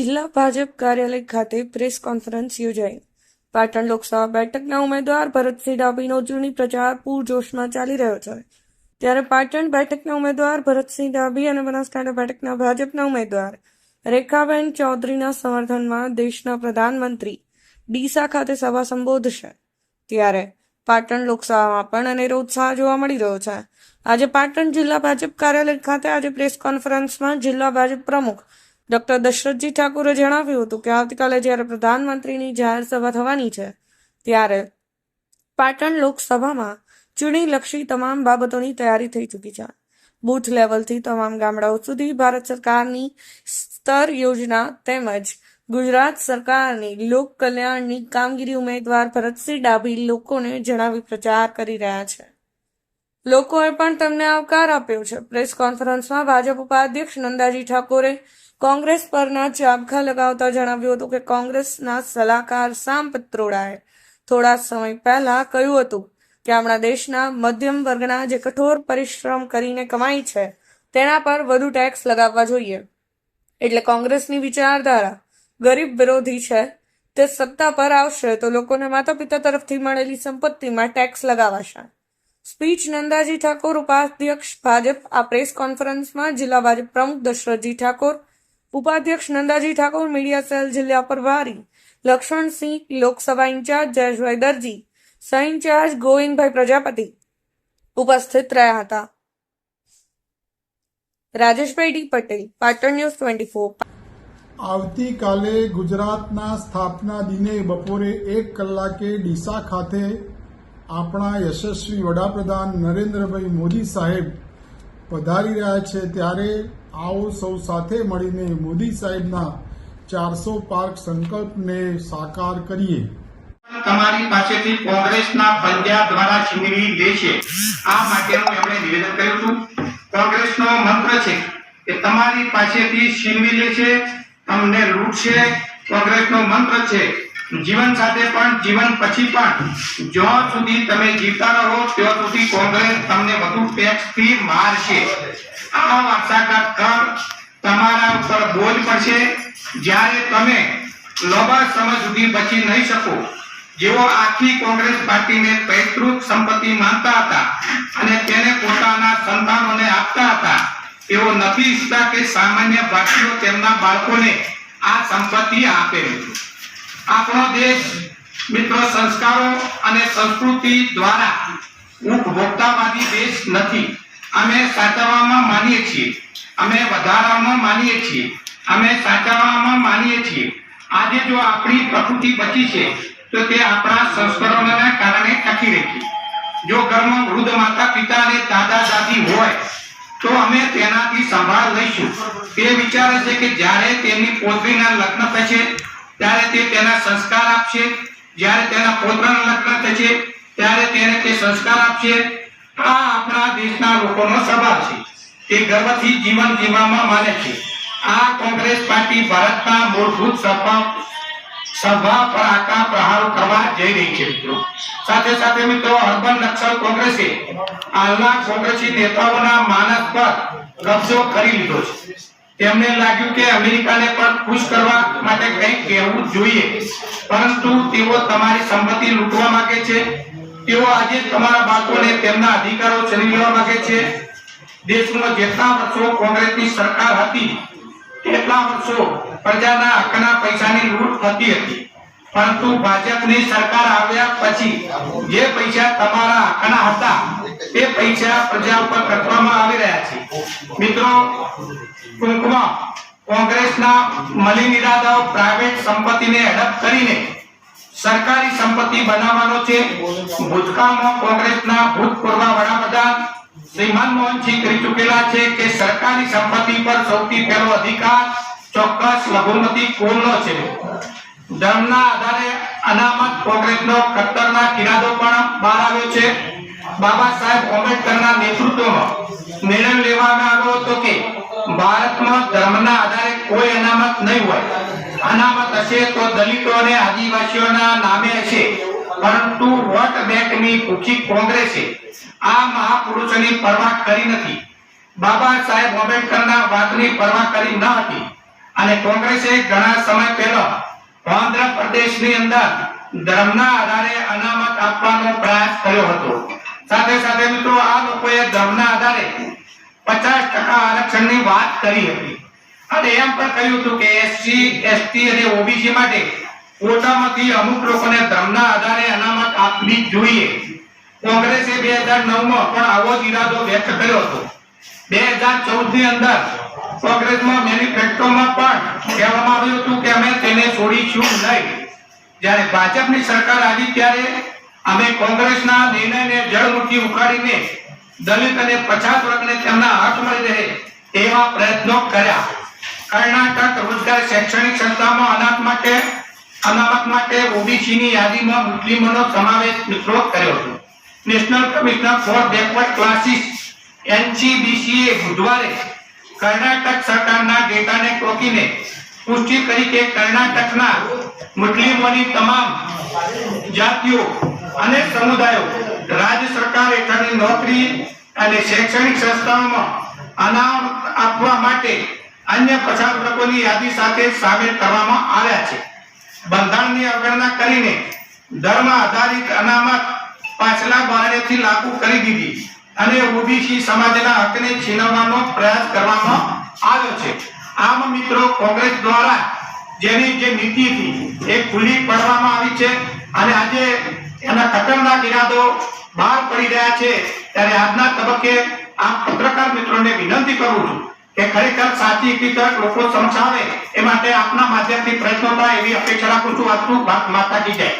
જિલ્લા ભાજપ કાર્યાલય ખાતે પ્રેસ કોન્ફરન્સ યોજાઈ. પાટણ લોકસભા બેઠકના ઉમેદવાર ભરતસિંહ ડાભીનો ચૂંટણી પ્રચાર પૂરજોશમાં ચાલી રહ્યો છે. ત્યારે પાટણ બેઠકના ઉમેદવાર ભરતસિંહ ડાભી અને બનાસકાંઠા બેઠકના ભાજપના ઉમેદવાર રેખાબેન ચૌધરીના સમર્થનમાં દેશના પ્રધાનમંત્રી ડીસા ખાતે સભા સંબોધશે. ત્યારે પાટણ લોકસભામાં પણ અનેરો ઉત્સાહ જોવા મળી રહ્યો છે. આજે પાટણ જિલ્લા ભાજપ કાર્યાલય ખાતે આજે પ્રેસ કોન્ફરન્સમાં જિલ્લા ભાજપ પ્રમુખ ડોક્ટર દશરથજી ઠાકુરે જણાવ્યું હતું કે આવતીકાલે જ્યારે પ્રધાનમંત્રીની જાહેર સભા થવાની છે, ત્યારે પાટણ લોકસભામાં ચૂંટણીલક્ષી તમામ બાબતોની તૈયારી થઈ ચૂકી છે. બૂથ લેવલથી તમામ ગામડાઓ સુધી ભારત સરકારની સ્તર યોજના તેમજ ગુજરાત સરકારની લોક કલ્યાણની કામગીરી ઉમેદવાર ભરતસિંહ ડાભી લોકોને જણાવી પ્રચાર કરી રહ્યા છે. લોકોએ પણ તેમને આવકાર આપ્યો છે. પ્રેસ કોન્ફરન્સમાં ભાજપ ઉપાધ્યક્ષ નંદાજી ઠાકોરે કોંગ્રેસ પરના ચાબખા લગાવતા જણાવ્યું હતું કે કોંગ્રેસના સલાહકાર સામ પિત્રોડાએ થોડા સમય પહેલા કહ્યું હતું કે આપણા દેશના મધ્યમ વર્ગના જે કઠોર પરિશ્રમ કરીને કમાઈ છે, તેના પર વધુ ટેક્સ લગાવવા જોઈએ. એટલે કોંગ્રેસની વિચારધારા ગરીબ વિરોધી છે, તે સત્તા પર આવશે તો લોકોને માતા પિતા તરફથી મળેલી સંપત્તિમાં ટેક્સ લગાવાશે. સ્પીચ નંદાજી ઠાકોર, ઉપાધ્યક્ષ ભાજપ, આ પ્રેસ કોન્ફરન્સમાં જિલ્લા ભાજપ પ્રમુખ દશરથજી ઠાકોર ઉપાધ્યક્ષ નંદાજી ઠાકોર, મીડિયા સેલ, જિલ્લા પ્રભારી લક્ષ્મણસિંહ લોકસભા ઇન્ચાર્જ જયેશભાઈ દરજી, સહ ઇન્ચાર્જ, ગોવિંદભાઈ પ્રજાપતિ ઉપસ્થિત રહ્યા હતા. Rajeshbhai D Patel, Patan news twenty four. આવતીકાલે ગુજરાતના સ્થાપના દિને બપોરે એક કલાકે ડીસા ખાતે આપણા યશસ્વી વડાપ્રધાન નરેન્દ્રભાઈ મોદી સાહેબ પધારી રહ્યા છે ત્યારે આવો સૌ સાથે મળીને મોદી સાહેબના ચારસો પાર્ક સંકલ્પને સાકાર કરીએ. તમારી પાસેથી કોંગ્રેસના પંજા દ્વારા છીનવી લેશે. આ માટેનું એમણે નિવેદન કર્યું હતું. કોંગ્રેસનો મંત્ર છે કે તમારી પાસેથી છીનવી લેશે, તમને લૂંટશે. કોંગ્રેસનો મંત્ર છે જીવન સાથે પણ, જીવન પછી પણ, જ્યાં સુધી તમે જીવતા રહો, ત્યાં સુધી કોંગ્રેસ તમને વધુ ટેક્સથી મારશે. આ વારસાગત કર તમારા ઉપર બોજ પડશે. જ્યારે તમે લાંબા સમય સુધી બચી નહીં શકો, જેઓ આખી કોંગ્રેસ પાર્ટીને પૈતૃક સંપત્તિ માનતા હતા અને તેને પોતાના સંતાનોને આપતા હતા, તેઓ નથી ઈચ્છતા કે સામાન્ય ભારતીયો તેમના બાળકોને આ સંપત્તિ આપે. આપણો દેશ મિત્રો સંસ્કારો અને સંસ્કૃતિ દ્વારા ઉપભોક્તાવાદી દેશ નથી. અમે સાચવવામાં માનીએ છીએ. અમે વધારવામાં માનીએ છીએ. અમે સાચવવામાં માનીએ છીએ. આજે જો આપણી પ્રકૃતિ બચી છે, તો તે આપણા સંસ્કરણોના કારણે ટકી રહી જો ઘરમાં વૃદ્ધ માતા પિતા અને દાદા દાદી હોય, તો અમે તેનાથી સંભાળ લઈશું. તે વિચારે છે કે જ્યારે તેમની પોતરીના લગ્ન થશે ત્યારે તે તેના સંસ્કાર આપશે. જ્યારે તેના પોતાના લગ્ન થશે, ત્યારે તેને તે સંસ્કાર આપશે. આ આપણા દેશના લોકોનો સ્વભાવ છે. તે ગર્વથી જીવન જીવવામાં માને છે. આ કોંગ્રેસ પાર્ટી ભારતના મૂળભૂત સ્વભાવ સભા પર આકા પ્રહારો કરવા જઈ રહી છે, મિત્રો. સાથે સાથે, મિત્રો, અર્બન નક્સલ કોંગ્રેસે હાલના કોંગ્રેસી નેતાઓના માનસ પર કબજો કરી લીધો છે. તેમને લાગ્યું કે અમેરિકાને પણ ખુશ કરવા માટે કંઈક કહેવું જોઈએ. પરંતુ તેઓ તમારી સંપત્તિ લૂંટવા માંગે છે. તેઓ આજે તમારા બાળકોને તેમના અધિકારો છીનવી લેવા માંગે છે. દેશમાં જેટલા વર્ષો કોંગ્રેસની સરકાર હતી, તેટલા વર્ષો પ્રજાના હકના પૈસાની લૂંટ થતી હતી. પરંતુ ભાજપની સરકાર આવ્યા પછી જે પૈસા તમારા હકના હતા, તે પૈસા પ્રજા ઉપર ખર્ચવામાં આવી રહ્યા છે. મિત્રો ટૂંકમાં કોંગ્રેસના મલિન ઇરાદાઓ પ્રાઇવેટ સંપત્તિને હડપ કરીને સરકારી સંપત્તિ બનાવવાનો છે. ભૂતકાળમાં કોંગ્રેસના ભૂતપૂર્વ વડાપ્રધાન શ્રી મનમોહનસિંહ કરી ચૂકેલા છે કે સરકારી સંપત્તિ પર સૌથી પહેલો અધિકાર ચોક્કસ લઘુમતી કોલનો છે. ધર્મના આધારે અનામત કોંગ્રેસનો ખતરનાક ઇરાદો પણ બહાર આવ્યો છે. બાબા સાહેબ આંબેડકરના નેતૃત્વમાં નિર્ણય લેવામાં આવ્યો હતો કે ભારતમાં ધર્મના આધારે કોઈ અનામત નહીં હોય. અનામત હશે તો દલિતો અને આદિવાસીઓના નામે હશે. પરંતુ વોટ બેંકની ભૂખી કોંગ્રેસે આ મહાપુરુષોની પરવા કરી નથી. બાબા સાહેબ આંબેડકરના વાતની પરવા કરી ન હતી. અને કોંગ્રેસે ઘણા સમય પહેલા આંધ્ર પ્રદેશની અંદર ધર્મના આધારે અનામત આપવાનો પ્રયાસ કર્યો હતો. સાથે સાથે મિત્રો, આ લોકોએ ધર્મના આધારે પચાસ ટકા આરક્ષણની વાત કરી હતી. અને એમ પણ કહ્યું હતું કે એસસી એસટી અને ઓબીસી માટે કોટામાંથી અમુક લોકોને ધર્મના આધારે અનામત આપવી જોઈએ. કોંગ્રેસે બે હજાર નવમાં પણ આવો જ ઈરાદો વ્યક્ત કર્યો હતો. બે હજાર ચૌદની અંદર કોંગ્રેસમાં મેનિફેસ્ટોમાં પણ કહેવામાં આવ્યું હતું કે અમે તેને છોડીશું નહીં. જ્યારે ભાજપની સરકાર આવી ત્યારે અમે કોંગ્રેસના નિર્ણયને જળમુઠી ઉખાડીને દલિત અને પછાત વર્ગને તેમના હક મળી રહે એવા પ્રયત્નો કર્યા. કર્ણાટક રોજગાર શૈક્ષણિક સંસ્થામાં અનાથ માટે, અનામત માટે ઓબીસી ની યાદીમાં મુસ્લિમોનો સમાવેશ મિત્રો કર્યો હતો. National Commissioner for Backward Classes, એનસીબીસીએ બુધવારે કર્ણાટક સરકારના ડેટાને ટોકીને પુષ્ટિ કરી કે કર્ણાટકના મુસ્લિમોની તમામ જાતિઓ અને સમુદાયો રાજ્ય સરકાર હેઠળની નોકરી અને શૈક્ષણિક સંસ્થાઓમાં અનામ આપવા માટે અન્ય પછાત વર્ગોની યાદી સાથે સામેલ કરવામાં આવ્યા છે. બંધારણની અવગણના કરીને ધર્મ આધારિત અનામત પાછલા બારણેથી લાગુ કરી દીધી અને ઓબીસી સમાજના હકને છીનવવાનો પ્રયાસ કરવામાં આવ્યો છે. આમ મિત્રો કોંગ્રેસ દ્વારા જેની જે નીતિ હતી એ ખુલ્લી પાડવામાં આવી છે અને આજે એના ખતરનાક ઇરાદો બહાર પડી રહ્યા છે ત્યારે આજના તબક્કે આ પત્રકાર મિત્રોને વિનંતી કરું છું કે ખરેખર સાચી હકીકત લોકો સમજાવે એ માટે આપના માધ્યમથી પ્રયત્નો થાય એવી અપેક્ષા રાખું છું. આપનું માતા કી જય.